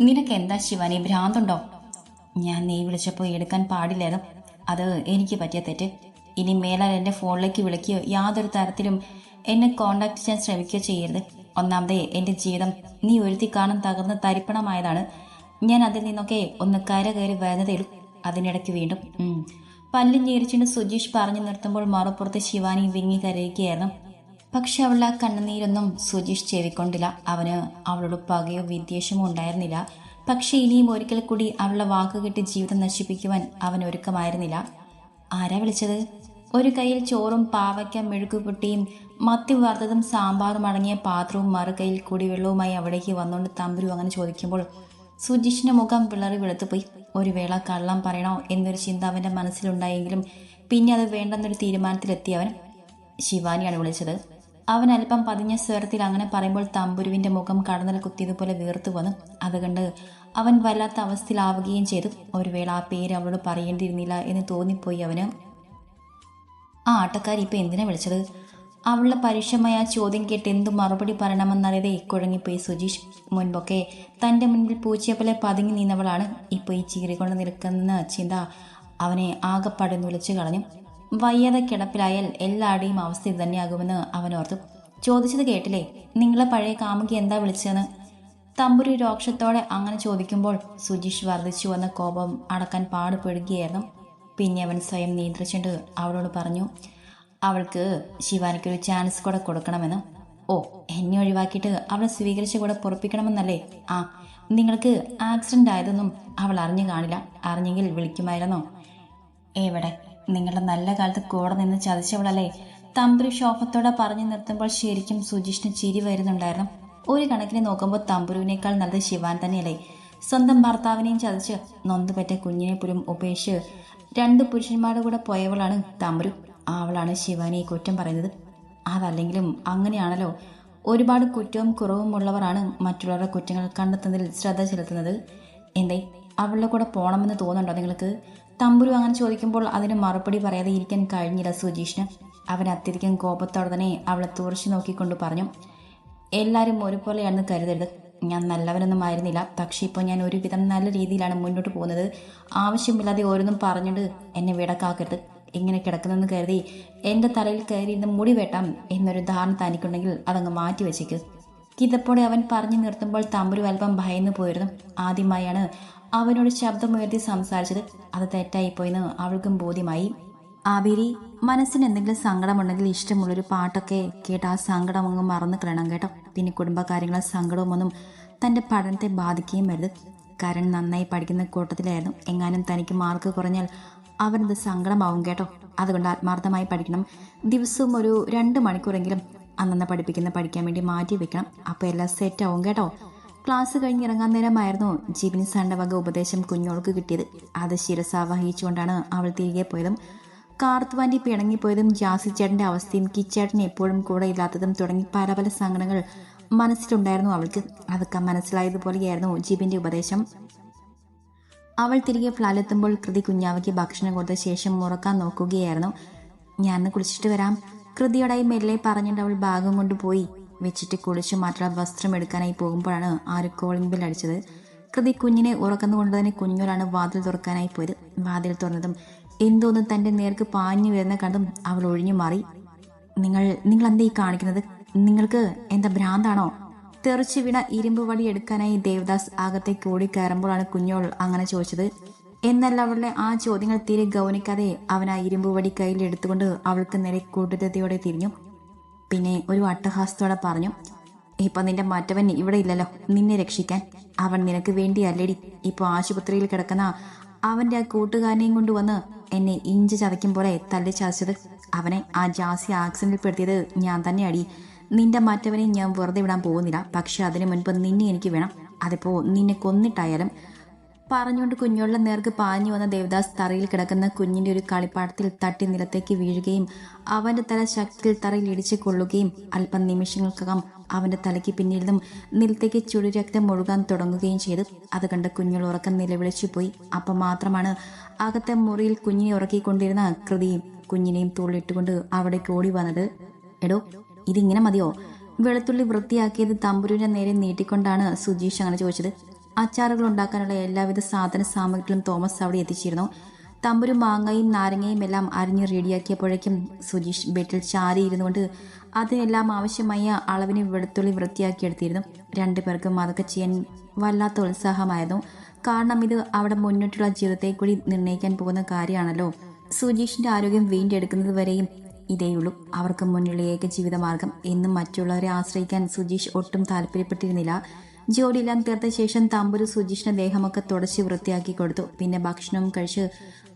നിനക്ക് എന്താ ശിവാനി ഭ്രാന്തുണ്ടോ? ഞാൻ നീ വിളിച്ചപ്പോൾ എടുക്കാൻ പാടില്ലായിരുന്നു. അത് എനിക്ക് പറ്റിയ തെറ്റ്. ഇനി മേലാൽ എന്റെ ഫോണിലേക്ക് വിളിക്കുകയോ യാതൊരു തരത്തിലും എന്നെ കോണ്ടാക്ട് ചെയ്യാൻ ശ്രമിക്കുകയോ ചെയ്യരുത്. ഒന്നാമതേ എന്റെ ജീവിതം നീ ഒരുത്തി കാണാൻ തകർന്ന് തരിപ്പണമായതാണ്. ഞാൻ അതിൽ നിന്നൊക്കെ ഒന്ന് കര കയറി വരുന്നതേയുള്ളൂ അതിനിടയ്ക്ക് വീണ്ടും. പല്ലും ഞെരിച്ചുകൊണ്ട് സുജീഷ് പറഞ്ഞു നിർത്തുമ്പോൾ മറുപുറത്ത് ശിവാനി വിങ്ങി കരയുകയായിരുന്നു. പക്ഷെ അവളുടെ ആ കണ്ണുനീരൊന്നും സുജീഷ് ചെവിക്കൊണ്ടില്ല. അവന് അവളോട് പകയോ വിദ്വേഷമോ ഉണ്ടായിരുന്നില്ല. പക്ഷെ ഇനിയും ഒരിക്കൽ കൂടി അവളുടെ വാക്കുകെട്ടി ജീവിതം നശിപ്പിക്കുവാൻ അവൻ ഒരുക്കമായിരുന്നില്ല. ആരാ വിളിച്ചത്? ഒരു കയ്യിൽ ചോറും പാവയ്ക്ക മെഴുകുപുട്ടിയും മത്തി വറുത്തതും സാമ്പാറും അടങ്ങിയ പാത്രവും കൂടി കുടിവെള്ളവുമായി അവിടേക്ക് വന്നുകൊണ്ട് തമ്പുരു അങ്ങനെ ചോദിക്കുമ്പോൾ സുജീഷിന്റെ മുഖം വിളറി വെളുത്തുപോയി. ഒരു വേള കള്ളം പറയണോ എന്നൊരു ചിന്ത അവന്റെ മനസ്സിലുണ്ടായെങ്കിലും പിന്നെ അത് വേണ്ടെന്നൊരു തീരുമാനത്തിലെത്തി അവൻ. ശിവാനിയാണ് വിളിച്ചത്. അവൻ അല്പം പതിഞ്ഞ സ്വരത്തിൽ അങ്ങനെ പറയുമ്പോൾ തമ്പുരുവിന്റെ മുഖം കടന്നൽ കുത്തിയതുപോലെ വീർത്തു വന്നു. അതുകൊണ്ട് അവൻ വല്ലാത്ത അവസ്ഥയിലാവുകയും ചെയ്തു. ഒരു വേള ആ പേര് അവളോട് പറയേണ്ടിയിരുന്നില്ല എന്ന് തോന്നിപ്പോയി അവന്. ആ ആട്ടക്കാരി ഇപ്പൊ എന്തിനാ വിളിച്ചത്? അവളുടെ പരുഷമായ ആ ചോദ്യം കേട്ട് എന്തു മറുപടി പറയണമെന്നറിയാതെ ഇക്കുഴങ്ങിപ്പോയി സുജീഷ്. മുൻപൊക്കെ തന്റെ മുൻപിൽ പൂച്ചയെ പോലെ പതുങ്ങി നിന്നവളാണ്. ഇപ്പോൾ ഈ ചീറിക്കൊണ്ട് നിൽക്കുന്ന ചിന്ത അവനെ ആകെപ്പാടെന്ന് വിളിച്ചു കളഞ്ഞു. വയ്യാതെ കിടപ്പിലായാൽ എല്ലാവരുടെയും അവസ്ഥ ഇത് തന്നെയാകുമെന്ന് അവൻ ഓർത്തു. ചോദിച്ചത് കേട്ടില്ലേ? നിങ്ങളെ പഴയ കാമുകി എന്താ വിളിച്ചതെന്ന് തമ്പുരു രോക്ഷത്തോടെ അങ്ങനെ ചോദിക്കുമ്പോൾ സുജീഷ് വർദ്ധിച്ചു വന്ന കോപം അടക്കാൻ പാടുപെടുകയായിരുന്നു. പിന്നെ അവൻ സ്വയം നിയന്ത്രിച്ചിട്ട് അവളോട് പറഞ്ഞു അവൾക്ക് ശിവാനിക്കൊരു ചാൻസ് കൂടെ കൊടുക്കണമെന്ന്. ഓ എന്നെ ഒഴിവാക്കിയിട്ട് അവളെ സ്വീകരിച്ച കൂടെ പൊറപ്പിക്കണമെന്നല്ലേ? ആ നിങ്ങൾക്ക് ആക്സിഡന്റ് ആയതൊന്നും അവൾ അറിഞ്ഞു കാണില്ല. അറിഞ്ഞെങ്കിൽ വിളിക്കുമായിരുന്നോ? എവിടെ? നിങ്ങളുടെ നല്ല കാലത്ത് കൂടെ നിന്ന് ചതിച്ചവളല്ലേ? തമ്പുരു ശോഭത്തോടെ പറഞ്ഞു നിർത്തുമ്പോൾ ശരിക്കും സുജിഷ്ണു ചിരി വരുന്നുണ്ടായിരുന്നു. ഒരു കണക്കിന് നോക്കുമ്പോൾ തമ്പുരുവിനേക്കാൾ നല്ലത് ശിവാൻ തന്നെയല്ലേ? സ്വന്തം ഭർത്താവിനെയും ചതിച്ച് നൊന്തുപെറ്റ കുഞ്ഞിനെ പോലും ഉപേക്ഷിച്ച് രണ്ട് പുരുഷന്മാരുടെ കൂടെ പോയവളാണ് തമ്പുരു. അവളാണ് ശിവാനിയെ കുറ്റം പറയുന്നത്. അതല്ലെങ്കിലും അങ്ങനെയാണല്ലോ. ഒരുപാട് കുറ്റവും കുറവും ഉള്ളവരാണ് മറ്റുള്ളവരുടെ കുറ്റങ്ങൾ കണ്ടെത്തുന്നതിൽ ശ്രദ്ധ ചെലുത്തുന്നത്. എന്തേ? അവളുടെ കൂടെ പോകണമെന്ന് തോന്നുന്നുണ്ടോ നിങ്ങൾക്ക്? തമ്പുരു അങ്ങനെ ചോദിക്കുമ്പോൾ അതിന് മറുപടി പറയാതെ ഇരിക്കാൻ കഴിഞ്ഞില്ല സുജീഷിന്. അവൻ അത്യധികം കോപത്തോടെ തന്നെ അവളെ തുറച്ചു നോക്കിക്കൊണ്ട് പറഞ്ഞു എല്ലാവരും ഒരുപോലെയാണെന്ന് കരുതരുത്. ഞാൻ നല്ലവനൊന്നും ആയിരുന്നില്ല. പക്ഷേ ഇപ്പോൾ ഞാൻ ഒരുവിധം നല്ല രീതിയിലാണ് മുന്നോട്ട് പോകുന്നത്. ആവശ്യമില്ലാതെ ഓരോന്നും പറഞ്ഞിട്ട് എന്നെ വിടക്കാക്കരുത്. ഇങ്ങനെ കിടക്കുന്നെന്ന് കരുതി എന്റെ തലയിൽ കയറിയിരുന്ന് മുടി വെട്ടാം എന്നൊരു ധാരണ തനിക്കുണ്ടെങ്കിൽ അതങ്ങ് മാറ്റി വെച്ചേക്ക്. കിതപ്പോടെ അവൻ പറഞ്ഞു നിർത്തുമ്പോൾ തമ്പുരു അല്പം ഭയന്നു പോയിരുന്നു. ആദ്യമായാണ് അവനോട് ശബ്ദമുയർത്തി സംസാരിച്ചത് അത് തെറ്റായിപ്പോയെന്ന് അവൾക്കും ബോധ്യമായി. ആബിരി മനസ്സിന് എന്തെങ്കിലും സങ്കടമുണ്ടെങ്കിൽ ഇഷ്ടമുള്ളൊരു പാട്ടൊക്കെ കേട്ട് ആ സങ്കടം അങ്ങ് മറന്നു കളയണം കേട്ടോ. പിന്നെ കുടുംബകാര്യങ്ങളും സങ്കടമൊന്നും തന്റെ പഠനത്തെ ബാധിക്കുകയും വരുത് കരൺ നന്നായി പഠിക്കുന്ന കൂട്ടത്തിലായിരുന്നു. എങ്ങാനും തനിക്ക് മാർക്ക് കുറഞ്ഞാൽ അവനത് സങ്കടമാവും കേട്ടോ. അതുകൊണ്ട് ആത്മാർത്ഥമായി പഠിക്കണം. ദിവസവും ഒരു രണ്ട് മണിക്കൂറെങ്കിലും അന്നന്ന് പഠിപ്പിക്കുന്ന പഠിക്കാൻ വേണ്ടി മാറ്റി വെക്കണം. അപ്പോൾ എല്ലാം സെറ്റാവും കേട്ടോ. ക്ലാസ് കഴിഞ്ഞിറങ്ങാൻ നേരമായിരുന്നു ജീവിനി സാറിന്റെ വക ഉപദേശം കുഞ്ഞോൾക്ക് കിട്ടിയത്. അത് ശിരസാവഹിച്ചുകൊണ്ടാണ് അവൾ തിരികെ പോയതും കാർത്തുവാന്റെ പിണങ്ങിപ്പോയതും ജാസി ചേട്ടന്റെ അവസ്ഥയും കിച്ചേട്ടൻ എപ്പോഴും കൂടെ ഇല്ലാത്തതും തുടങ്ങി പല പല സങ്കടങ്ങൾ മനസ്സിലുണ്ടായിരുന്നു അവൾക്ക്. അതൊക്കെ മനസ്സിലായതുപോലെയായിരുന്നു ജിബിന്റെ ഉപദേശം. അവൾ തിരികെ ഫ്ലാലെത്തുമ്പോൾ കൃതി കുഞ്ഞാവയ്ക്ക് ഭക്ഷണം കൊടുത്ത ശേഷം മുറക്കാൻ നോക്കുകയായിരുന്നു. ഞാൻ കുളിച്ചിട്ട് വരാം. കൃതിയോടായി മെല്ലെ പറഞ്ഞിട്ട് അവൾ ഭാഗം കൊണ്ട് പോയി. വെച്ചിട്ട് കുളിച്ചു മാറ്റുള്ള വസ്ത്രം എടുക്കാനായി പോകുമ്പോഴാണ് ആര് കോളിംഗ് ബെൽ അടിച്ചത്. കൃതി കുഞ്ഞിനെ ഉറക്കുന്നുകൊണ്ട് തന്നെ കുഞ്ഞോളാണ് വാതിൽ തുറക്കാനായി പോയത്. വാതിൽ തുറന്നതും എന്തോന്ന് തന്റെ നേർക്ക് പാഞ്ഞു വരുന്ന കണ്ടും അവൾ ഒഴിഞ്ഞു മാറി. നിങ്ങൾ നിങ്ങൾ എന്താ ഈ കാണിക്കുന്നത്? നിങ്ങൾക്ക് എന്താ ഭ്രാന്താണോ? തെറിച്ചു വീണ ഇരുമ്പ് വടി എടുക്കാനായി ദേവദാസ് അകത്തേക്ക് ഓടി കയറുമ്പോഴാണ് കുഞ്ഞോൾ അങ്ങനെ ചോദിച്ചത്. എന്നാൽ അവളുടെ ആ ചോദ്യങ്ങൾ തീരെ ഗൗനിക്കാതെ അവൻ ആ ഇരുമ്പ് വടി കയ്യിൽ എടുത്തുകൊണ്ട് അവൾക്ക് നേരെ കൂട്ടുതയോടെ തിരിഞ്ഞു. പിന്നെ ഒരു അട്ടഹാസത്തോടെ പറഞ്ഞു ഇപ്പൊ നിന്റെ മറ്റവൻ ഇവിടെ ഇല്ലല്ലോ. നിന്നെ രക്ഷിക്കാൻ. അവൻ നിനക്ക് വേണ്ടി വേണ്ടിയല്ലേടി ഇപ്പൊ ആശുപത്രിയിൽ കിടക്കുന്ന അവന്റെ ആ കൂട്ടുകാരനെയും കൊണ്ട് വന്ന് എന്നെ ഇഞ്ച് ചതയ്ക്കും പോലെ തല്ലി ചതച്ചത്. അവനെ ആ ജാസി ആക്സിഡന്റിൽ പെടുത്തിയത് ഞാൻ തന്നെ അടി നിന്റെ മറ്റവനെ ഞാൻ വെറുതെ വിടാൻ പോകുന്നില്ല. പക്ഷെ അതിനു മുൻപ് നിന്നെ എനിക്ക് വേണം. അതിപ്പോ നിന്നെ കൊന്നിട്ടായാലും പറഞ്ഞുകൊണ്ട് കുഞ്ഞുള്ള നേർക്ക് പാഞ്ഞു വന്ന ദേവദാസ് തറയിൽ കിടക്കുന്ന കുഞ്ഞിന്റെ ഒരു കളിപ്പാടത്തിൽ തട്ടി നിലത്തേക്ക് വീഴുകയും അവന്റെ തല ശക്തിയിൽ തറയിൽ ഇടിച്ചു കൊള്ളുകയും അല്പം നിമിഷങ്ങൾക്കകം അവന്റെ തലയ്ക്ക് പിന്നിലും നിലത്തേക്ക് ചുടുരക്തം ഒഴുകാൻ തുടങ്ങുകയും ചെയ്തു. അത് കണ്ട് കുഞ്ഞുൾ ഉറക്കം നിലവിളിച്ചു പോയി. അപ്പം മാത്രമാണ് അകത്തെ മുറിയിൽ കുഞ്ഞിനെ ഉറക്കിക്കൊണ്ടിരുന്ന അകൃതിയും കുഞ്ഞിനെയും തോളിട്ടുകൊണ്ട് അവിടേക്ക് ഓടി വന്നത്. എടോ ഇതിങ്ങനെ മതിയോ? വെളുത്തുള്ളി വൃത്തിയാക്കിയത് തമ്പുരുവിനെ നേരെ നീട്ടിക്കൊണ്ടാണ് സുജീഷ് അങ്ങനെ ചോദിച്ചത്. അച്ചാറുകൾ ഉണ്ടാക്കാനുള്ള എല്ലാവിധ സാധന സാമഗ്രികളും തോമസ് അവിടെ എത്തിച്ചിരുന്നു. തമ്പുരും മാങ്ങയും നാരങ്ങയും എല്ലാം അരിഞ്ഞ് റെഡിയാക്കിയപ്പോഴേക്കും സുജീഷ് ബെറ്റിൽ ചാരിയിരുന്നു കൊണ്ട് അതിനെല്ലാം ആവശ്യമായ അളവിന് വെളുത്തുള്ളി വൃത്തിയാക്കി എടുത്തിരുന്നു. രണ്ടുപേർക്കും അതൊക്കെ ചെയ്യാൻ വല്ലാത്ത ഉത്സാഹമായിരുന്നു. കാരണം ഇത് അവിടെ മുന്നോട്ടുള്ള ജീവിതത്തെ കൂടി നിർണയിക്കാൻ പോകുന്ന കാര്യമാണല്ലോ. സുജീഷിന്റെ ആരോഗ്യം വീണ്ടെടുക്കുന്നത് വരെയും ഇതേയുള്ളൂ അവർക്ക് മുന്നിലുള്ള ഏക ജീവിതമാർഗം എന്നും മറ്റുള്ളവരെ ആശ്രയിക്കാൻ സുജീഷ് ഒട്ടും താല്പര്യപ്പെട്ടിരുന്നില്ല. ജോലിയെല്ലാം തീർത്ത ശേഷം തമ്പുരു സുജിഷിന് ദേഹമൊക്കെ തുടച്ച് വൃത്തിയാക്കി കൊടുത്തു. പിന്നെ ഭക്ഷണവും കഴിച്ച്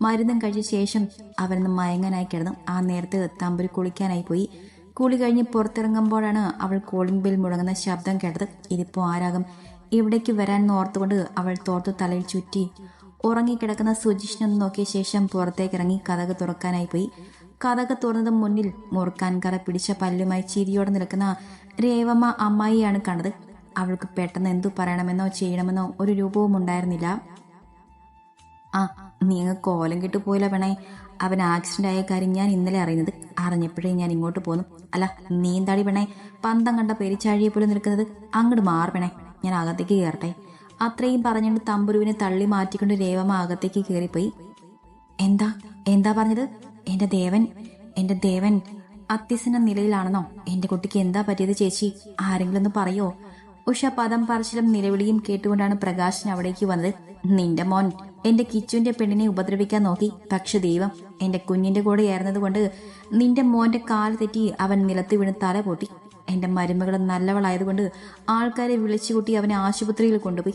മരുന്നും കഴിച്ച ശേഷം അവനൊന്ന് മയങ്ങാനായി കിടന്നു. ആ നേരത്ത് തമ്പുരു കുളിക്കാനായി പോയി. കുളി കഴിഞ്ഞ് പുറത്തിറങ്ങുമ്പോഴാണ് അവൾ കോളിംഗ് ബെൽ മുടങ്ങുന്ന ശബ്ദം കേട്ടത്. ഇതിപ്പോൾ ആരാകും? ഇവിടേക്ക് വരാൻ ഓർത്തുകൊണ്ട് അവൾ തോർത്തു തലയിൽ ചുറ്റി ഉറങ്ങിക്കിടക്കുന്ന സുജിഷിനൊന്ന് നോക്കിയ ശേഷം പുറത്തേക്ക് ഇറങ്ങി കഥക് തുറക്കാനായി പോയി. കഥക് തുറന്നതും മുന്നിൽ മുറുക്കാൻ കറ പിടിച്ച പല്ലുമായി ചിരിയോടെ നിൽക്കുന്ന രേവമ്മ അമ്മായിയാണ് കണ്ടത്. അവൾക്ക് പെട്ടെന്ന് എന്തു പറയണമെന്നോ ചെയ്യണമെന്നോ ഒരു രൂപവും ഉണ്ടായിരുന്നില്ല. ആ നീ അങ്ങ് കോലം കിട്ടുപോയില്ല വേണേ അവൻ ആക്സിഡന്റ് ആയ കാര്യം ഞാൻ ഇന്നലെ അറിയുന്നത് അറിഞ്ഞപ്പോഴേ ഞാൻ ഇങ്ങോട്ട് പോന്നു. അല്ല നീന്താടി പെണേ പന്തം കണ്ട പെരിച്ചാഴിയെ പോലെ നിൽക്കുന്നത് അങ്ങോട്ട് മാറണേ ഞാൻ അകത്തേക്ക് കയറട്ടെ. അത്രയും പറഞ്ഞുകൊണ്ട് തമ്പുരുവിനെ തള്ളി മാറ്റിക്കൊണ്ട് രേവമ്മ അകത്തേക്ക് കയറിപ്പോയി. എന്താ? എന്താ പറഞ്ഞത്? എന്റെ ദേവൻ? എന്റെ ദേവൻ? അത്യസന നിലയിലാണെന്നോ? എന്റെ കുട്ടിക്ക് എന്താ പറ്റിയത് ചേച്ചി? ആരെങ്കിലും ഒന്ന് പറയോ? ഉഷ പദം പറച്ചിലും നിലവിളിയും കേട്ടുകൊണ്ടാണ് പ്രകാശൻ അവിടേക്ക് വന്നത്. നിന്റെ മോൻ എന്റെ കിച്ചുവിന്റെ പെണ്ണിനെ ഉപദ്രവിക്കാൻ നോക്കി. പക്ഷെ ദൈവം എന്റെ കുഞ്ഞിന്റെ കൂടെ ആയിരുന്നതുകൊണ്ട് നിന്റെ മോന്റെ കാൽ തെറ്റി അവൻ നിലത്ത് വീണ് തല പൊട്ടി. എന്റെ മരുമകൾ നല്ലവളായതുകൊണ്ട് ആൾക്കാരെ വിളിച്ചുകൂട്ടി അവനെ ആശുപത്രിയിൽ കൊണ്ടുപോയി.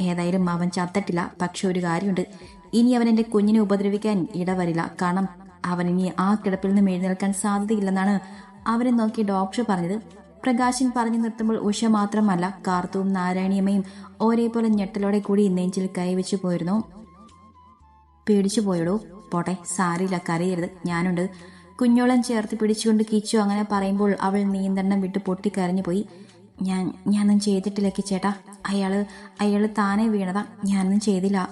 ഏതായാലും അവൻ ചത്തട്ടില്ല. പക്ഷെ ഒരു കാര്യമുണ്ട്. ഇനി അവൻ എന്റെ കുഞ്ഞിനെ ഉപദ്രവിക്കാൻ ഇടവരില്ല. കാരണം അവൻ ഇനി ആ കിടപ്പിൽ നിന്ന് എഴുന്നേൽക്കാൻ സാധ്യതയില്ലെന്നാണ് അവരെ നോക്കി ഡോക്ടർ പറഞ്ഞത്. പ്രകാശൻ പറഞ്ഞു നിർത്തുമ്പോൾ ഉഷ മാത്രമല്ല കാർത്തുവും നാരായണിയമ്മയും ഒരേപോലെ ഞെട്ടലോടെ കൂടി നെഞ്ചിൽ കൈവച്ചു പോയിരുന്നു. പേടിച്ചു പോയടോ പോട്ടെ സാരിയില്ല കരയരുത് ഞാനുണ്ട്. കുഞ്ഞോളം ചേർത്ത് പിടിച്ചുകൊണ്ട് കിച്ചു അങ്ങനെ പറയുമ്പോൾ അവൾ നിയന്ത്രണം വിട്ട് പൊട്ടിക്കരഞ്ഞു പോയി. ഞാൻ ഞാനൊന്നും ചെയ്തിട്ടില്ല കിച്ചേട്ടാ. അയാൾ അയാൾ താനെ വീണതാ. ഞാനൊന്നും ചെയ്തില്ല.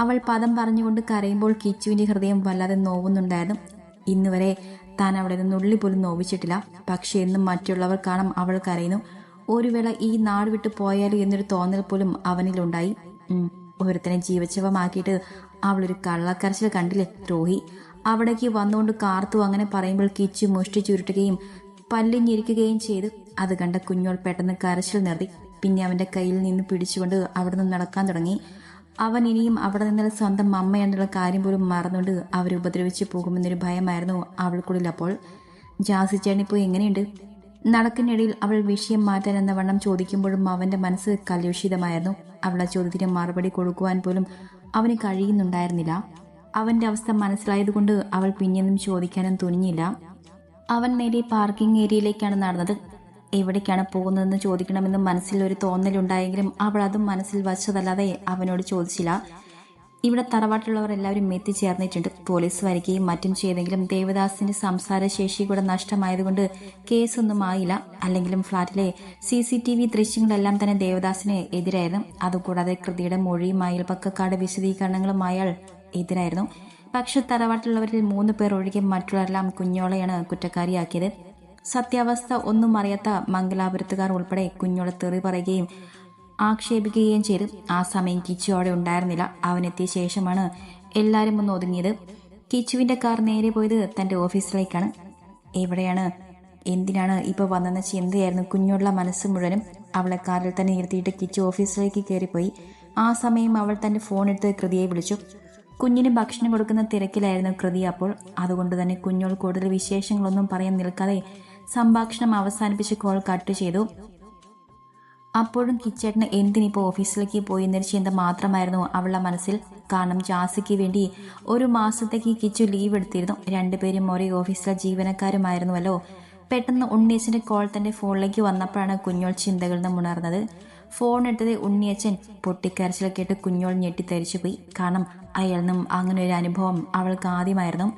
അവൾ പദം പറഞ്ഞുകൊണ്ട് കരയുമ്പോൾ കിച്ചുവിന്റെ ഹൃദയം വല്ലാതെ നോവുന്നുണ്ടായിരുന്നു. ഇന്നുവരെ താൻ അവിടെ നിന്ന് ഉള്ളി പോലും നോവിച്ചിട്ടില്ല. പക്ഷെ എന്നും മറ്റുള്ളവർ കാണാം അവൾ കരയുന്നു. ഒരു വേള ഈ നാട് വിട്ടു പോയാലോ എന്നൊരു തോന്നൽ പോലും അവനിലുണ്ടായി. ഒരുത്തനെ ജീവച്ഛവമാക്കിയിട്ട് അവളൊരു കള്ളക്കരച്ചിൽ കണ്ടില്ലേ ദ്രോഹി അവിടേക്ക് വന്നുകൊണ്ട് കാർത്തു അങ്ങനെ പറയുമ്പോൾ കിച്ചു മുഷ്ടി ചുരുട്ടുകയും പല്ലിഞ്ഞിരിക്കുകയും ചെയ്തു. അത് കണ്ട കുഞ്ഞോൾ പെട്ടെന്ന് കരച്ചിൽ നിർത്തി. പിന്നെ അവന്റെ കയ്യിൽ നിന്ന് പിടിച്ചുകൊണ്ട് അവിടെ നിന്ന് നടക്കാൻ തുടങ്ങി. അവൻ ഇനിയും അവിടെ നിന്നുള്ള സ്വന്തം അമ്മയെന്നുള്ള കാര്യം പോലും മറന്നുകൊണ്ട് അവർ ഉപദ്രവിച്ചു പോകുമെന്നൊരു ഭയമായിരുന്നു അവൾക്കുള്ളിൽ അപ്പോൾ. ജാസി ചേട്ടനിപ്പോൾ എങ്ങനെയുണ്ട്? നടക്കിനിടയിൽ അവൾ വിഷയം മാറ്റാൻ എന്ന വണ്ണം ചോദിക്കുമ്പോഴും അവന്റെ മനസ്സ് കലുഷിതമായിരുന്നു. അവളെ ചോദ്യത്തിന് മറുപടി കൊടുക്കുവാൻ പോലും അവന് കഴിയുന്നുണ്ടായിരുന്നില്ല. അവന്റെ അവസ്ഥ മനസ്സിലായതുകൊണ്ട് അവൾ പിന്നെയൊന്നും ചോദിക്കാനും തുനിഞ്ഞില്ല. അവൻ നേരെ പാർക്കിംഗ് ഏരിയയിലേക്കാണ് നടന്നത്. എവിടേക്കാണ് പോകുന്നതെന്ന് ചോദിക്കണമെന്ന് മനസ്സിൽ ഒരു തോന്നലുണ്ടായെങ്കിലും അവൾ അതും മനസ്സിൽ വച്ചതല്ലാതെ അവനോട് ചോദിച്ചില്ല. ഇവിടെ തറവാട്ടിലുള്ളവർ എല്ലാവരും എത്തിച്ചേർന്നിട്ടുണ്ട്. പോലീസ് വരികയും മറ്റും ചെയ്തെങ്കിലും ദേവദാസിന്റെ സംസാര ശേഷി കൂടെ നഷ്ടമായതുകൊണ്ട് കേസൊന്നും ആയില്ല. അല്ലെങ്കിലും ഫ്ളാറ്റിലെ സി സി ടി വി ദൃശ്യങ്ങളെല്ലാം തന്നെ ദേവദാസിന് എതിരായിരുന്നു. അതുകൂടാതെ കൃതിയുടെ മൊഴിയും അയൽപക്കക്കാട് വിശദീകരണങ്ങളും അയാൾ എതിരായിരുന്നു. പക്ഷെ തറവാട്ടിലുള്ളവരിൽ മൂന്ന് പേർ ഒഴികെ മറ്റുള്ളവരെല്ലാം കുഞ്ഞോളെയാണ് കുറ്റക്കാരിയാക്കിയത്. സത്യാവസ്ഥ ഒന്നും അറിയാത്ത മംഗലാപുരത്തുകാർ ഉൾപ്പെടെ കുഞ്ഞോളെ തെറി പറയുകയും ആക്ഷേപിക്കുകയും ചെയ്തു ആ സമയം കിച്ചു അവിടെ ഉണ്ടായിരുന്നില്ല. അവനെത്തിയ ശേഷമാണ് എല്ലാവരും ഒന്ന് ഒതുങ്ങിയത്. കിച്ചുവിന്റെ കാർ നേരെ പോയത് തന്റെ ഓഫീസിലേക്കാണ്. എവിടെയാണ്? എന്തിനാണ് ഇപ്പൊ വന്നെന്ന ചിന്തയായിരുന്നു കുഞ്ഞുള്ള മനസ്സ് മുഴുവനും അവളെ കാറിൽ തന്നെ ഇരുത്തിയിട്ട് കിച്ചു ഓഫീസിലേക്ക് കയറിപ്പോയി. ആ സമയം അവൾ തന്റെ ഫോൺ എടുത്ത് കൃതിയെ വിളിച്ചു. കുഞ്ഞിന് ഭക്ഷണം കൊടുക്കുന്ന തിരക്കിലായിരുന്നു കൃതി അപ്പോൾ. അതുകൊണ്ട് തന്നെ കുഞ്ഞോൾ കൂടുതൽ വിശേഷങ്ങളൊന്നും പറയാൻ നിൽക്കാതെ സംഭാഷണം അവസാനിപ്പിച്ച് കോൾ കട്ട് ചെയ്തു. അപ്പോഴും കിച്ചേട്ടന് എന്തിനിപ്പോൾ ഓഫീസിലേക്ക് പോയി എന്നൊരു ചിന്ത മാത്രമായിരുന്നു അവളുടെ മനസ്സിൽ. കാരണം ജാസിക്ക് വേണ്ടി ഒരു മാസത്തേക്ക് കിച്ചു ലീവ് എടുത്തിരുന്നു. രണ്ടുപേരും ഒരേ ഓഫീസിലെ ജീവനക്കാരുമായിരുന്നുവല്ലോ. പെട്ടെന്ന് ഉണ്ണിയച്ചന്റെ കോൾ തന്റെ ഫോണിലേക്ക് വന്നപ്പോഴാണ് കുഞ്ഞോൾ ചിന്തകളിൽ നിന്ന് ഉണർന്നത്. ഫോൺ എടുത്തത് ഉണ്ണിയച്ചൻ പൊട്ടിക്കരച്ചിൽ കേട്ട് കുഞ്ഞോൾ ഞെട്ടിത്തെറിച്ചു പോയി. കാരണം അയാളിൽ നിന്നും അങ്ങനെ ഒരു അനുഭവം അവൾക്ക് ആദ്യമായിരുന്നു.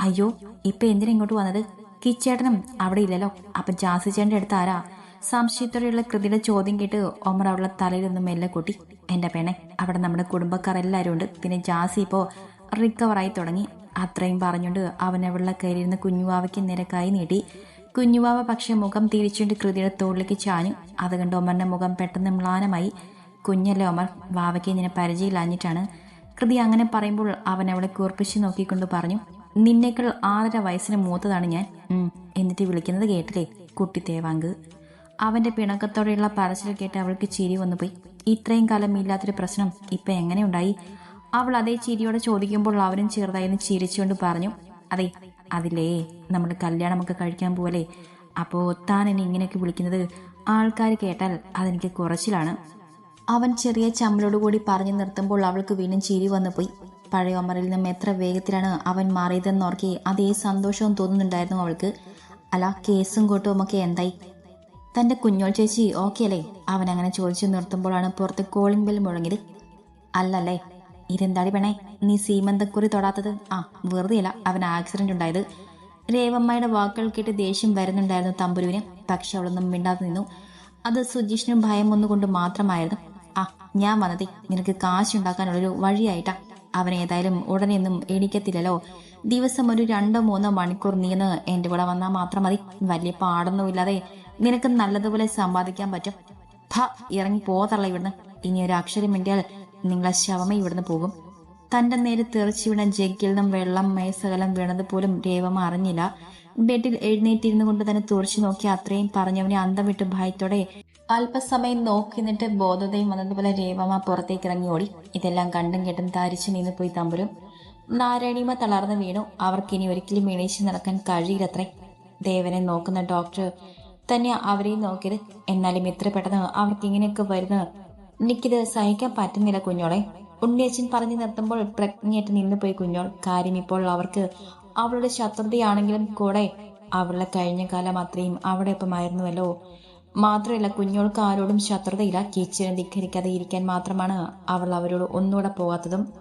അയ്യോ ഇപ്പൊ എന്തിനാ ഇങ്ങോട്ട് വന്നത്? കിച്ചേട്ടനും അവിടെ ഇല്ലല്ലോ. അപ്പൊ ജാസി ചേട്ടന്റെ അടുത്ത് ആരാ? സംശയത്തോടെയുള്ള കൃതിയുടെ ചോദ്യം കേട്ട് ഒമർ അവളുടെ തലയിൽ നിന്ന് മെല്ലെ കൂട്ടി. എന്റെ പെണ്ണെ അവിടെ നമ്മുടെ കുടുംബക്കാർ എല്ലാവരും ഉണ്ട്. പിന്നെ ജാസി ഇപ്പോ റിക്കവറായി തുടങ്ങി. അത്രയും പറഞ്ഞുകൊണ്ട് അവൻ അവളുടെ കയ്യിലിരുന്ന് കുഞ്ഞുവാവയ്ക്ക് നിരക്കായി നീട്ടി. കുഞ്ഞുവാവ പക്ഷെ മുഖം തിരിച്ചുകൊണ്ട് കൃതിയുടെ തോളിലേക്ക് ചാഞ്ഞു. അത് കണ്ട് ഒമറിന്റെ മുഖം പെട്ടെന്ന് മ്ലാനമായി. കുഞ്ഞല്ലേ ഒമർ വാവയ്ക്ക് നിന്നെ പരിചയമില്ലാഞ്ഞിട്ടാണ്. കൃതി അങ്ങനെ പറയുമ്പോൾ അവൻ അവളെ കൂർപ്പിച്ച് നോക്കിക്കൊണ്ട് പറഞ്ഞു. നിന്നേക്കാൾ ആറര വയസ്സിന് മൂത്തതാണ് ഞാൻ. എന്നിട്ട് വിളിക്കുന്നത് കേട്ടില്ലേ? കുട്ടി തേവാങ്ക്. അവന്റെ പിണക്കത്തോടെയുള്ള പറച്ചിൽ കേട്ട് അവൾക്ക് ചിരി വന്നുപോയി. ഇത്രയും കാലം ഇല്ലാത്തൊരു പ്രശ്നം ഇപ്പൊ എങ്ങനെ ഉണ്ടായി? അവൾ അതേ ചിരിയോടെ ചോദിക്കുമ്പോൾ അവരും ചെറുതായിരുന്നു ചിരിച്ചുകൊണ്ട് പറഞ്ഞു അതെ അതില്ലേ നമ്മൾ കല്യാണമൊക്കെ കഴിക്കാൻ പോലെ അപ്പോൾ താൻ എന്നെ ഇങ്ങനെയൊക്കെ വിളിക്കുന്നത് ആൾക്കാർ കേട്ടാൽ അതെനിക്ക് കുറച്ചിലാണ്. അവൻ ചെറിയ ചമ്മലോടുകൂടി പറഞ്ഞു നിർത്തുമ്പോൾ അവൾക്ക് വീണ്ടും ചിരി വന്നുപോയി. പഴയ ഒമറിൽ നിന്നും എത്ര വേഗത്തിലാണ് അവൻ മാറിയതെന്ന് ഓർക്കി അതേ സന്തോഷവും തോന്നുന്നുണ്ടായിരുന്നു അവൾക്ക്. അല്ല കേസും കൂട്ടവും ഒക്കെ എന്തായി? തന്റെ കുഞ്ഞോൾ ചേച്ചി ഓക്കെ അല്ലേ അവൻ അങ്ങനെ ചോദിച്ചു നിർത്തുമ്പോഴാണ് പുറത്ത് കോളിംഗ് ബെൽ മുഴങ്ങിയത്. അല്ലല്ലേ ഇതെന്താടി പെണേ നീ സീമന്തക്കുറി തൊടാത്തത്? ആ വെറുതെയല്ല അവൻ ആക്സിഡന്റ് ഉണ്ടായത്. രേവമ്മയുടെ വാക്കുകൾ കേട്ട് ദേഷ്യം വരുന്നുണ്ടായിരുന്നു തമ്പുരുവിന്. പക്ഷെ അവളൊന്നും മിണ്ടാതെ നിന്നു. അത് സുജീഷിനും ഭയം ഒന്നുകൊണ്ട് മാത്രമായിരുന്നു. ആ ഞാൻ വന്നതേ നിനക്ക് കാശുണ്ടാക്കാനുള്ളൊരു വഴിയായിട്ടാ. അവൻ ഏതായാലും ഉടനെയൊന്നും എണീക്കത്തില്ലല്ലോ. ദിവസം ഒരു രണ്ടോ മൂന്നോ മണിക്കൂർ നീന്ന് എന്റെ കൂടെ വന്നാൽ മാത്രം മതി. വലിയ പാടൊന്നുമില്ലാതെ നിനക്ക് നല്ലതുപോലെ സമ്പാദിക്കാൻ പറ്റും. ഭ ഇറങ്ങി പോതള്ള ഇവിടുന്ന്. ഇനി ഒരു അക്ഷരം മിണ്ടിയാൽ നിങ്ങളെ ശവമേ ഇവിടുന്ന് പോകും. തന്റെ നേരെ തെറിച്ചു വീണ ജഗ്ഗിൽ നിന്നും വെള്ളം മേസകലം വീണത് പോലും രേവമ അറിഞ്ഞില്ല. ബെഡിൽ എഴുന്നേറ്റിരുന്നു കൊണ്ട് തന്നെ തുറച്ചു നോക്കി അത്രയും പറഞ്ഞവനെ അന്തം വിട്ട് ഭയത്തോടെ അല്പസമയം നോക്കി നിന്നിട്ട് ബോധതയും വന്നതുപോലെ രേവമ്മ പുറത്തേക്ക് ഇറങ്ങി ഓടി. ഇതെല്ലാം കണ്ടും കേട്ടും താരിച്ചു നിന്ന് പോയി തമ്പുരും. നാരായണിമ തളർന്നു വീണു. അവർക്കിനി ഒരിക്കലും എണീച്ച് നടക്കാൻ കഴിയില്ലത്രേ. ദേവനെ നോക്കുന്ന ഡോക്ടർ തന്നെ അവരെയും നോക്കിയത്. എന്നാലും ഇത്ര പെട്ടെന്ന് അവർക്ക് ഇങ്ങനെയൊക്കെ വരുന്നത് എനിക്കിത് സഹിക്കാൻ പറ്റുന്നില്ല കുഞ്ഞോളെ. ഉണ്ണിയച്ചൻ പറഞ്ഞു നിർത്തുമ്പോൾ പ്രജ്ഞയായിട്ട് നിന്ന് പോയി കുഞ്ഞോൾ. കാര്യം ഇപ്പോൾ അവർക്ക് അവളുടെ ശത്രുതയാണെങ്കിലും കൂടെ അവളുടെ കഴിഞ്ഞ കാലം അത്രയും അവിടെ ഒപ്പമായിരുന്നുവല്ലോ മാത്രമല്ല കുഞ്ഞോൾക്ക് ആരോടും ശത്രുതയില്ല. കീച്ചിനെ ധിക്കരിക്കാതെ ഇരിക്കാൻ മാത്രമാണ് അവൾ അവരോട് ഒന്നുകൂടെ പോകാത്തതും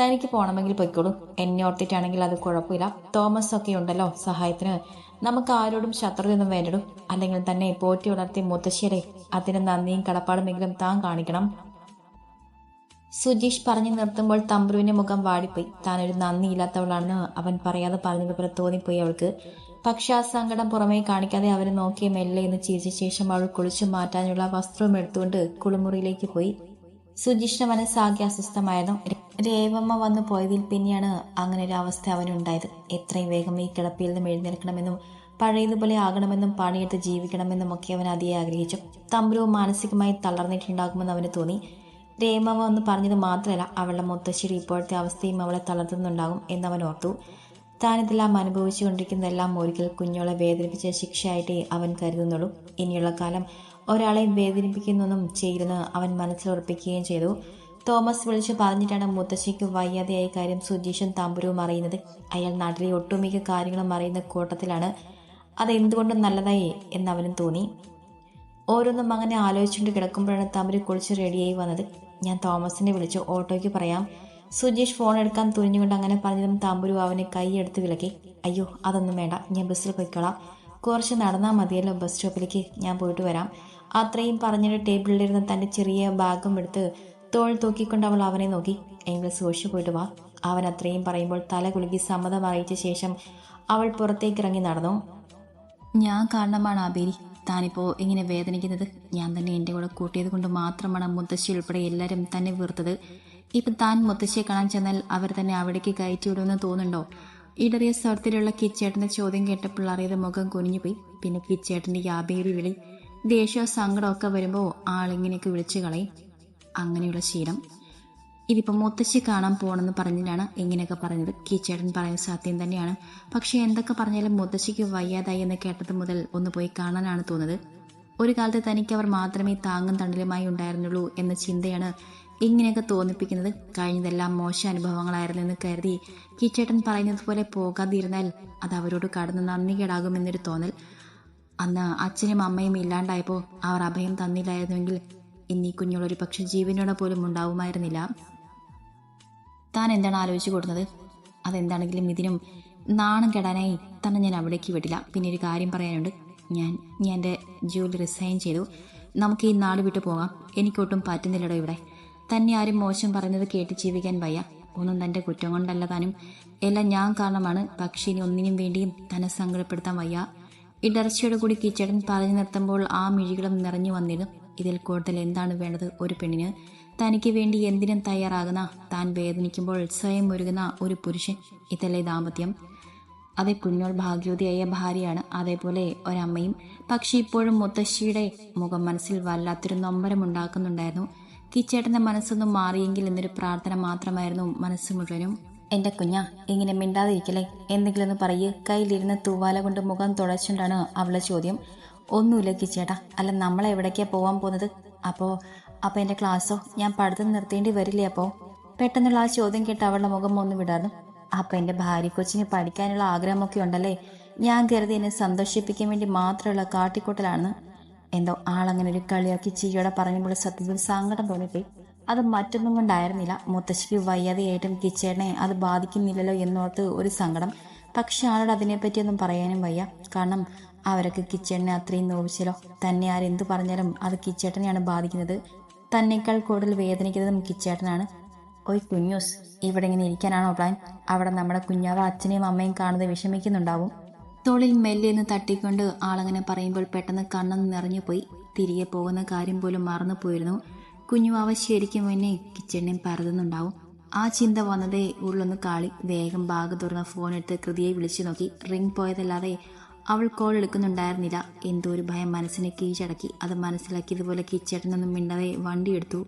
തനിക്ക് പോകണമെങ്കിൽ പൊയ്ക്കോളൂ. എന്നെ ഓർത്തിട്ടാണെങ്കിൽ അത് കുഴപ്പമില്ല. തോമസ് ഒക്കെ ഉണ്ടല്ലോ സഹായത്തിന്. നമുക്ക് ആരോടും ശത്രുതയൊന്നും വേണ്ടിടും. അല്ലെങ്കിൽ തന്നെ പോറ്റി വളർത്തിയ മുത്തശ്ശേരെ അതിന് നന്ദിയും കടപ്പാടുമെങ്കിലും താൻ കാണിക്കണം. സുജീഷ് പറഞ്ഞു നിർത്തുമ്പോൾ തമ്പ്രുവിന്റെ മുഖം വാടിപ്പോയി. താനൊരു നന്ദിയില്ലാത്തവളാണെന്ന് അവൻ പറയാതെ പറഞ്ഞതുപോലെ തോന്നിപ്പോയി അവൾക്ക്. പക്ഷെ ആ സങ്കടം പുറമേ കാണിക്കാതെ അവരെ നോക്കിയ മെല്ലെ എന്ന് ചിരിച്ച ശേഷം അവൾ കുളിച്ചു മാറ്റാനുള്ള വസ്ത്രവും എടുത്തുകൊണ്ട് കുളിമുറിയിലേക്ക് പോയി. സുജിഷ്ണ മനസ്സാകെ അസ്വസ്ഥമായിരുന്നു രേവമ്മ വന്നു പോയതിൽ പിന്നെയാണ് അങ്ങനെ ഒരു അവസ്ഥ അവനുണ്ടായത്. എത്രയും വേഗം ഈ കിടപ്പിൽ നിന്നും എഴുന്നേൽക്കണമെന്നും പഴയതുപോലെ ആകണമെന്നും പണിയെടുത്ത് ജീവിക്കണമെന്നും ഒക്കെ അവൻ അതിയെ ആഗ്രഹിച്ചു. തമ്പുരവും മാനസികമായി തളർന്നിട്ടുണ്ടാകുമെന്ന് അവന് തോന്നി. രേമവ എന്ന് പറഞ്ഞത് മാത്രമല്ല അവളുടെ മുത്തശ്ശേരി ഇപ്പോഴത്തെ അവസ്ഥയും അവളെ തളർത്തുന്നുണ്ടാകും എന്നവൻ ഓർത്തു. താനിതെല്ലാം അനുഭവിച്ചുകൊണ്ടിരിക്കുന്നതെല്ലാം ഒരിക്കൽ കുഞ്ഞോളെ വേദനിപ്പിച്ച ശിക്ഷയായിട്ടേ അവൻ കരുതുന്നുള്ളൂ. ഇനിയുള്ള കാലം ഒരാളെ വേദനിപ്പിക്കുന്നൊന്നും ചെയ്യില്ലെന്ന് അവൻ മനസ്സിലുറപ്പിക്കുകയും ചെയ്തു. തോമസ് വിളിച്ചു പറഞ്ഞിട്ടാണ് മുത്തശ്ശിക്ക് വയ്യാതെയായ കാര്യം സുജീഷും തമ്പുരവും അറിയുന്നത്. അയാൾ നാട്ടിലെ ഒട്ടുമിക്ക കാര്യങ്ങളും അറിയുന്ന കൂട്ടത്തിലാണ്. അതെന്തുകൊണ്ടും നല്ലതായി എന്നവനും തോന്നി. ഓരോന്നും അങ്ങനെ ആലോചിച്ചുകൊണ്ട് കിടക്കുമ്പോഴാണ് തമ്പുരു കുളിച്ച് റെഡിയായി വന്നത്. ഞാൻ തോമസിനെ വിളിച്ചു ഓട്ടോയ്ക്ക് പറയാം. സുജീഷ് ഫോൺ എടുക്കാൻ തുനിഞ്ഞുകൊണ്ട് അങ്ങനെ പറഞ്ഞതും താമ്പൂരു അവനെ കൈയെടുത്ത് വിലക്കി. അയ്യോ അതൊന്നും വേണ്ട. ഞാൻ ബസ്സിൽ പോയിക്കോളാം. കുറച്ച് നടന്നാൽ മതിയല്ലോ ബസ് സ്റ്റോപ്പിലേക്ക് ഞാൻ പോയിട്ട് വരാം. അത്രയും പറഞ്ഞിട്ട് ടേബിളിലിരുന്ന് തന്റെ ചെറിയ ബാഗും എടുത്ത് തോൾ തൂക്കിക്കൊണ്ട് അവൾ അവനെ നോക്കി. എങ്കിൽ സൂക്ഷിച്ചു പോയിട്ട് വാ. അവൻ അത്രയും പറയുമ്പോൾ തല കുലുക്കി സമ്മതം അറിയിച്ച ശേഷം അവൾ പുറത്തേക്ക് ഇറങ്ങി നടന്നു. ഞാൻ കാരണമാണ് ആബേരി. താനിപ്പോൾ ഇങ്ങനെ വേദനിക്കുന്നത്? ഞാൻ തന്നെ എന്റെ കൂടെ കൂട്ടിയത് കൊണ്ട് മാത്രമാണ് മുത്തശ്ശി ഉൾപ്പെടെ എല്ലാവരും തന്നെ വെറുത്തത് ഇപ്പം താൻ മുത്തശ്ശിയെ കാണാൻ ചെന്നാൽ അവർ തന്നെ അവിടേക്ക് കയറ്റി വിടുമെന്ന് തോന്നുന്നുണ്ടോ? ഇടറിയ സ്വരത്തിലുള്ള കിച്ചേട്ടന്റെ ചോദ്യം കേട്ടപ്പോൾ അറിയാതെ മുഖം കുനിഞ്ഞുപോയി. പിന്നെ കിച്ചേട്ടന്റെ യാബേരി വിളി ദേഷ്യമോ സങ്കടമൊക്കെ വരുമ്പോൾ ആളിങ്ങനെയൊക്കെ വിളിച്ചു കളയും. അങ്ങനെയുള്ള ശീലം. ഇതിപ്പോൾ മുത്തശ്ശി കാണാൻ പോകണമെന്ന് പറഞ്ഞിട്ടാണ് ഇങ്ങനെയൊക്കെ പറഞ്ഞത്. കീച്ചേട്ടൻ പറയുന്ന സത്യം തന്നെയാണ്. പക്ഷേ എന്തൊക്കെ പറഞ്ഞാലും മുത്തശ്ശിക്ക് വയ്യാതായി എന്ന് കേട്ടത് മുതൽ ഒന്ന് പോയി കാണാനാണ് തോന്നുന്നത്. ഒരു കാലത്ത് തനിക്ക് അവർ മാത്രമേ താങ്ങും തണ്ടലുമായി ഉണ്ടായിരുന്നുള്ളൂ എന്ന ചിന്തയാണ് ഇങ്ങനെയൊക്കെ തോന്നിപ്പിക്കുന്നത് കഴിഞ്ഞതെല്ലാം മോശം അനുഭവങ്ങളായിരുന്നു എന്ന് കരുതി കീച്ചേട്ടൻ പറയുന്നത് പോലെ പോകാതിരുന്നാൽ അത് അവരോട് കടന്ന് നന്ദി കേടാകുമെന്നൊരു തോന്നൽ. അന്ന് അച്ഛനും അമ്മയും ഇല്ലാണ്ടായപ്പോൾ അവർ അഭയം തന്നില്ലായിരുന്നുവെങ്കിൽ ഇന്നീ കുഞ്ഞുങ്ങളൊരു പക്ഷെ ജീവനോടെ പോലും ഉണ്ടാവുമായിരുന്നില്ല. താൻ എന്താണ് ആലോചിച്ചു കൊടുക്കുന്നത് അതെന്താണെങ്കിലും ഇതിനും നാണം കെടാനായി തന്നെ ഞാൻ അവിടേക്ക് വിട്ടില്ല പിന്നെ ഒരു കാര്യം പറയാനുണ്ട്. ഞാൻ ഞാൻ എന്റെ ജോലി റിസൈൻ ചെയ്തു. നമുക്ക് ഈ നാട് വിട്ടു പോകാം. എനിക്കൊട്ടും പറ്റുന്നില്ലടോ ഇവിടെ. തന്നെ ആരും മോശം പറഞ്ഞത് കേട്ട് ജീവിക്കാൻ വയ്യ. ഒന്നും തന്റെ കുറ്റം കൊണ്ടല്ല താനും. എല്ലാം ഞാൻ കാരണമാണ്. പക്ഷേ ഇനി ഒന്നിനും വേണ്ടിയും തന്നെ സങ്കടപ്പെടുത്താൻ വയ്യ. ഇടർച്ചയോട് കൂടി കിച്ചടൻ പറഞ്ഞു നിർത്തുമ്പോൾ ആ മിഴികളും നിറഞ്ഞു വന്നിടും ഇതിൽ കൂടുതൽ എന്താണ് വേണ്ടത് ഒരു പെണ്ണിന്? തനിക്ക് വേണ്ടി എന്തിനും തയ്യാറാകുന്ന താൻ വേദനിക്കുമ്പോൾ സ്വയം ഒരുങ്ങുന്ന ഒരു പുരുഷൻ. ഇതല്ലേ ദാമ്പത്യം. അതെ കുഞ്ഞോൾ ഭാഗ്യവതിയായ ഭാര്യയാണ്. അതേപോലെ ഒരമ്മയും. പക്ഷെ ഇപ്പോഴും മുത്തശ്ശിയുടെ മുഖം മനസ്സിൽ വല്ലാത്തൊരു നൊമ്പരമുണ്ടാക്കുന്നുണ്ടായിരുന്നു കിച്ചേട്ടന്റെ മനസ്സൊന്നും മാറിയെങ്കിൽ എന്നൊരു പ്രാർത്ഥന മാത്രമായിരുന്നു മനസ്സ് മുഴുവനും. എന്റെ കുഞ്ഞ ഇങ്ങനെ മിണ്ടാതിരിക്കലേ എന്തെങ്കിലും ഒന്ന് പറയ്. കയ്യിലിരുന്ന് തൂവാല കൊണ്ട് മുഖം തുടച്ചുകൊണ്ടാണ് അവളെ ചോദ്യം. ഒന്നുമില്ല കിച്ചേട്ടാ അല്ല നമ്മളെ എവിടേക്കാ പോകാൻ പോകുന്നത്? അപ്പോൾ അപ്പോൾ എന്റെ ക്ലാസ്സോ? ഞാൻ പഠിത്തം നിർത്തേണ്ടി വരില്ലേ അപ്പോൾ പെട്ടെന്നുള്ള ആ ചോദ്യം കേട്ട് അവളുടെ മുഖം ഒന്ന് വിടാർന്നു. അപ്പോൾ എന്റെ ഭാര്യ കൊച്ചിന് പഠിക്കാനുള്ള ആഗ്രഹമൊക്കെ ഉണ്ടല്ലേ? ഞാൻ കരുതി എന്നെ സന്തോഷിപ്പിക്കാൻ വേണ്ടി മാത്രമുള്ള കാട്ടിക്കൂട്ടലാണെന്ന് എന്തോ ആളങ്ങനെ ഒരു കളിയാക്കി ചീയോടെ പറഞ്ഞപ്പോൾ സത്യത്തിൽ സങ്കടം തോന്നിപ്പോയി. അത് മറ്റൊന്നും കൊണ്ടായിരുന്നില്ല. മുത്തശ്ശിക്ക് വയ്യാതെയായിട്ടും കിച്ചേട്ടനെ അത് ബാധിക്കുന്നില്ലല്ലോ എന്നോർത്ത് ഒരു സങ്കടം. പക്ഷെ ആളോട് അതിനെപ്പറ്റിയൊന്നും പറയാനും വയ്യ. കാരണം അവരൊക്കെ കിച്ചേട്ടനെ അത്രയും നോവിച്ചല്ലോ. തന്നെ ആരെന്ത് പറഞ്ഞാലും അത് കിച്ചേട്ടനെയാണ് ബാധിക്കുന്നത്. തന്നേക്കാൾ കൂടുതൽ വേദനിക്കുന്നതും കിച്ചേട്ടനാണ്. ഓയ് കുഞ്ഞൂസ് ഇവിടെ ഇങ്ങനെ ഇരിക്കാനാണോ പ്ലാൻ? അവിടെ നമ്മുടെ കുഞ്ഞാവ അച്ഛനെയും അമ്മയും കാണുന്നത് വിഷമിക്കുന്നുണ്ടാവും. തോളിൽ മെല്ലെ എന്ന് തട്ടിക്കൊണ്ട് ആളങ്ങനെ പറയുമ്പോൾ പെട്ടെന്ന് കണ്ണെന്ന് നിറഞ്ഞുപോയി തിരികെ പോകുന്ന കാര്യം പോലും മറന്നു പോയിരുന്നു. കുഞ്ഞുവാവ ശരിക്കും എന്നെ കിച്ചണിൽ പരതുന്നുണ്ടാവും. ആ ചിന്ത വന്നതേ ഉള്ളൊന്ന് കാളി വേഗം ബാഗ് തുറന്ന ഫോൺ എടുത്ത് കൃതിയെ വിളിച്ചു നോക്കി. റിംഗ് പോയതല്ലാതെ അവൾ കോൾ എടുക്കുന്നുണ്ടായിരുന്നില്ല. എന്തോ ഒരു ഭയം മനസ്സിനെ കീഴടക്കി. അത് മനസ്സിലാക്കിയതുപോലെ കിച്ചേട്ടനൊന്നും നിന്നും വണ്ടി എടുത്തു.